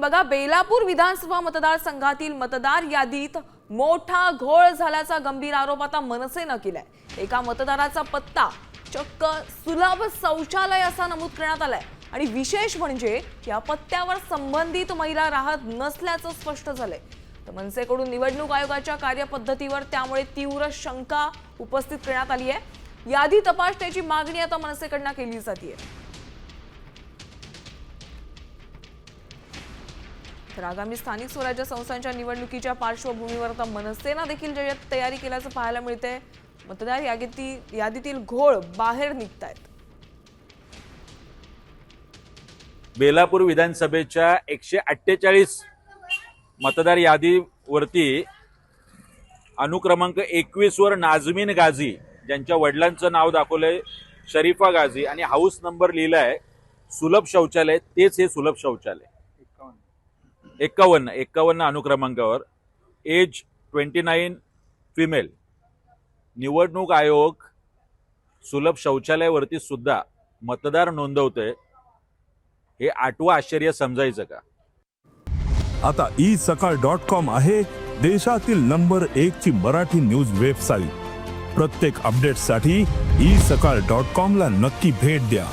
बघा बेलापूर विधानसभा मतदारसंघातील मतदार यादीत मोठा घोळ झाल्याचा गंभीर आरोप आता मनसेनं केलाय. एका मतदाराचा पत्ता चक्क सुलभ शौचालय असा नमूद करण्यात आलाय. आणि विशेष म्हणजे या पत्त्यावर संबंधित महिला राहत नसल्याचं स्पष्ट झालंय. तर मनसेकडून निवडणूक आयोगाच्या कार्यपद्धतीवर त्यामुळे तीव्र शंका उपस्थित करण्यात आली आहे यादी तपासण्याची मागणी आता मनसेकडनं केली जाते तर आगामी स्थानिक स्वराज्य संस्थांच्या निवडणुकीच्या पार्श्वभूमीवर आता मनसेना देखील जय्यत तयारी केल्याचं पाहायला मिळते मतदार यादीतील यादीतील घोळ बाहेर निघतायत. बेलापूर विधानसभेच्या एकशे अठ्ठेचाळीस मतदार यादीवरती अनुक्रमांक एकवीसवर नाझमीन गाझी ज्यांच्या वडिलांचं नाव दाखवलंय शरीफा गाझी. आणि हाऊस नंबर लिहिलाय सुलभ शौचालय तेच हे सुलभ शौचालय. एक्कावन्न एक्कावन्न अनुक्रमांकावर एज ट्वेंटी नाईन फिमेल निवडणूक आयोग सुलभ शौचालयावरती सुद्धा मतदार नोंदवतोय. हे आठवं आश्चर्य समजायचं का? आता ई सकाळ डॉट कॉम आहे देशातील नंबर एक ची मराठी न्यूज वेबसाईट प्रत्येक अपडेटसाठी ई सकाळ डॉट कॉम ला नक्की भेट द्या.